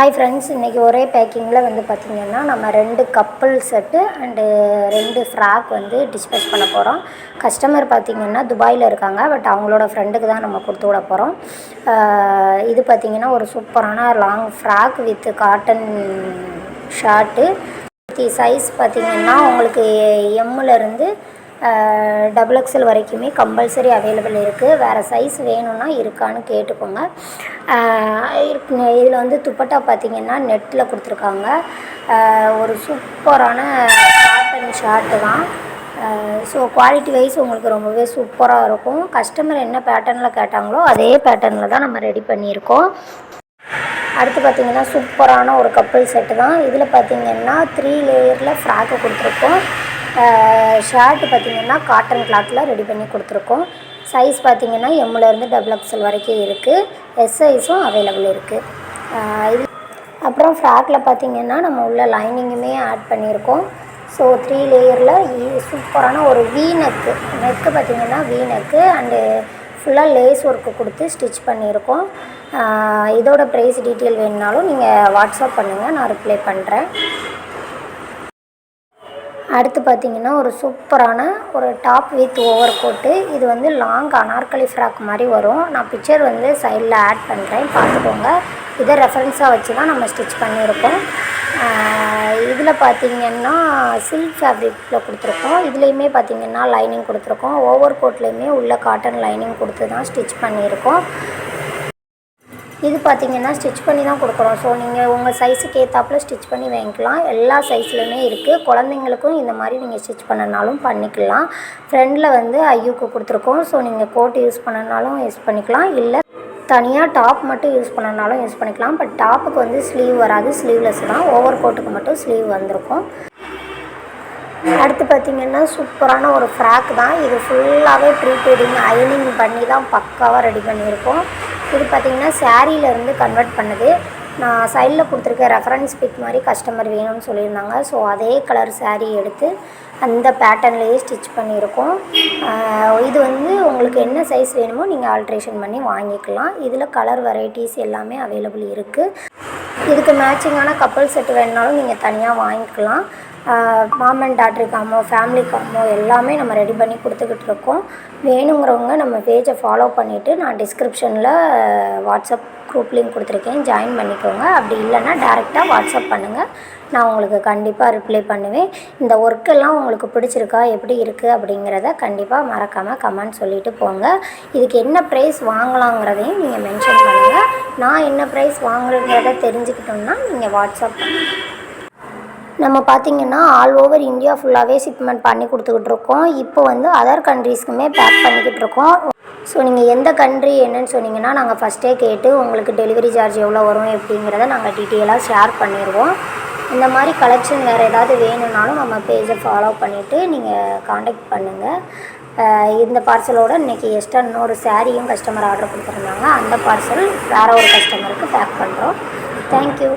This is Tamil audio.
ஹாய் ஃப்ரெண்ட்ஸ் இன்றைக்கி ஒரே பேக்கிங்கில் வந்து பார்த்திங்கன்னா நம்ம ரெண்டு கப்புள் செட்டு அண்டு ரெண்டு ஃப்ராக் வந்து டிஸ்பேச் பண்ண போகிறோம் கஸ்டமர் பார்த்திங்கன்னா துபாயில் இருக்காங்க. பட் அவங்களோட ஃப்ரெண்டுக்கு தான் நம்ம கொடுத்து விட போகிறோம் இது பார்த்திங்கன்னா ஒரு சூப்பரான long frock with cotton short size பார்த்திங்கன்னா உங்களுக்கு எம்முலேருந்து டபுள் எக்ஸல் வரைக்குமே கம்பல்சரி அவைலபிள் இருக்குது வேறு சைஸ் வேணும்னா இருக்கான்னு கேட்டுக்கோங்க. இதில் வந்து துப்பட்டா பார்த்திங்கன்னா நெட்டில் கொடுத்துருக்காங்க. ஒரு சூப்பரான காட்டன் ஷார்ட்டு தான். ஸோ குவாலிட்டி வைஸ் உங்களுக்கு ரொம்பவே சூப்பராக இருக்கும். கஸ்டமர் என்ன பேட்டர்னில் கேட்டாங்களோ அதே பேட்டர்னில் தான் நம்ம ரெடி பண்ணியிருக்கோம். அடுத்து பார்த்திங்கன்னா சூப்பரான ஒரு கப்புள் செட்டு தான். இதில் பார்த்திங்கன்னா த்ரீ லேயரில் ஃப்ராக்கு கொடுத்துருக்கோம். ஷர்ட் பார்த்திங்கன்னா காட்டன் கிளாத்தில் ரெடி பண்ணி கொடுத்துருக்கோம். சைஸ் பார்த்திங்கன்னா எம்முலேருந்து டபுள் எக்ஸல் வரைக்கும் இருக்குது எஸ் சைஸும் அவைலபிள் இருக்குது இது அப்புறம் ஃப்ராக்கில் பார்த்திங்கன்னா நம்ம உள்ள லைனிங்குமே ஆட் பண்ணியிருக்கோம் ஸோ த்ரீ லேயரில் சூப்பரான ஒரு வீ நெக்கு நெக்கு பார்த்திங்கன்னா வீ நெக்கு அண்டு ஃபுல்லாக லேஸ் ஒர்க்கு கொடுத்து ஸ்டிச் பண்ணியிருக்கோம் இதோட ப்ரைஸ் டீட்டெயில் வேணுனாலும் நீங்கள் வாட்ஸ்அப் பண்ணுங்கள் நான் ரிப்ளை பண்ணுறேன் அடுத்து பார்த்திங்கன்னா ஒரு சூப்பரான ஒரு டாப் வித் ஓவர் கோட்டு. இது வந்து லாங் அனார்கலி ஃப்ராக் மாதிரி வரும். நான் பிக்சர் வந்து சைடில் ஆட் பண்ணுறேன். பார்த்துக்கோங்க. இதை ரெஃபரன்ஸாக வச்சு தான் நம்ம ஸ்டிச் பண்ணியிருக்கோம். இதில் பார்த்திங்கன்னா சில்க் ஃபேப்ரிக்கில் கொடுத்துருக்கோம். இதுலேயுமே பார்த்திங்கன்னா லைனிங் கொடுத்துருக்கோம். ஓவர் கோட்லேயுமே உள்ள காட்டன் லைனிங் கொடுத்து தான் ஸ்டிச் பண்ணியிருக்கோம். இது பார்த்திங்கன்னா ஸ்டிச் பண்ணி தான் கொடுக்குறோம். ஸோ நீங்கள் உங்கள் சைஸுக்கு ஏற்றாப்புல ஸ்டிச் பண்ணி வாங்கிக்கலாம். எல்லா சைஸ்லையுமே இருக்குது குழந்தைங்களுக்கும் இந்த மாதிரி நீங்கள் ஸ்டிச் பண்ணனாலும் பண்ணிக்கலாம். ஃப்ரெண்டில் வந்து ஐயூக்கு கொடுத்துருக்கோம். ஸோ நீங்கள் கோட் யூஸ் பண்ணனாலும் யூஸ் பண்ணிக்கலாம். இல்லை தனியாக டாப் மட்டும் யூஸ் பண்ணனாலும் யூஸ் பண்ணிக்கலாம். பட் டாப்புக்கு வந்து ஸ்லீவ் வராது. ஸ்லீவ்லெஸ் தான். ஓவர் கோட்டுக்கு மட்டும் ஸ்லீவ் வந்திருக்கும். அடுத்து பார்த்திங்கன்னா சூப்பரான ஒரு ஃப்ராக் தான். இது ஃபுல்லாகவே ப்ரீபெய்டிங் ஐனிங் பண்ணி தான் பக்காவாக ரெடி பண்ணியிருக்கோம். இது பார்த்திங்கன்னா சேரீலேருந்து கன்வெர்ட் பண்ணுது. நான் சைடில் கொடுத்துருக்க ரெஃபரன்ஸ் பிக் மாதிரி கஸ்டமர் வேணும்னு சொல்லியிருந்தாங்க. ஸோ அதே கலர் சேரீ எடுத்து அந்த பேட்டர்ன்லேயே ஸ்டிச் பண்ணியிருக்கோம். இது வந்து உங்களுக்கு என்ன சைஸ் வேணுமோ நீங்கள் ஆல்ட்ரேஷன் பண்ணி வாங்கிக்கலாம். இதில் கலர் வெரைட்டிஸ் எல்லாமே அவைலபிள் இருக்குது இதுக்கு மேட்சிங்கான கப்பல் செட்டு வேணுனாலும் நீங்கள் தனியாக வாங்கிக்கலாம். Mom and daughter combo family combo எல்லாமே நம்ம ரெடி பண்ணி கொடுத்துக்கிட்டு இருக்கோம். வேணுங்கிறவங்க நம்ம பேஜை ஃபாலோ பண்ணிவிட்டு நான் டிஸ்கிரிப்ஷனில் வாட்ஸ்அப் குரூப் லிங்க் கொடுத்துருக்கேன். ஜாயின் பண்ணிக்கோங்க. அப்படி இல்லைன்னா டேரெக்டாக வாட்ஸ்அப் பண்ணுங்கள் நான் உங்களுக்கு கண்டிப்பாக ரிப்ளை பண்ணுவேன். இந்த ஒர்க்கெல்லாம் உங்களுக்கு பிடிச்சிருக்கா எப்படி இருக்குது அப்படிங்கிறத கண்டிப்பாக மறக்காமல் கமெண்ட் சொல்லிவிட்டு போங்க. இதுக்கு என்ன ப்ரைஸ் வாங்கலாங்கிறதையும் நீங்கள் மென்ஷன் பண்ணுங்கள் நான் என்ன ப்ரைஸ் வாங்குறங்கிறத தெரிஞ்சுக்கிட்டோம்னா நீங்கள் வாட்ஸ்அப் பண்ணுங்கள் நம்ம பார்த்திங்கன்னா ஆல் ஓவர் இந்தியா ஃபுல்லாகவே ஷிப்மெண்ட் பண்ணி கொடுத்துக்கிட்டு இருக்கோம் இப்போ வந்து அதர் கண்ட்ரீஸ்க்குமே பேக் பண்ணிக்கிட்டு இருக்கோம் ஸோ நீங்கள் எந்த கண்ட்ரி என்னன்னு சொன்னீங்கன்னா நாங்கள் ஃபஸ்ட்டே கேட்டு உங்களுக்கு டெலிவரி சார்ஜ் எவ்வளோ வரும் எப்படிங்கிறத நாங்கள் டீட்டெயிலாக ஷேர் பண்ணிடுவோம் இந்த மாதிரி கலெக்ஷன் வேறு ஏதாவது வேணும்னாலும் நம்ம பேஜை ஃபாலோ பண்ணிவிட்டு நீங்கள் காண்டாக்ட் பண்ணுங்கள் இந்த பார்சலோடு இன்றைக்கி எக்ஸ்ட்ரா இன்னொரு சாரியும் கஸ்டமர் ஆர்டர் கொடுத்துருந்தாங்க. அந்த பார்சல் வேறு ஒரு கஸ்டமருக்கு பேக் பண்ணுறோம் தேங்க்யூ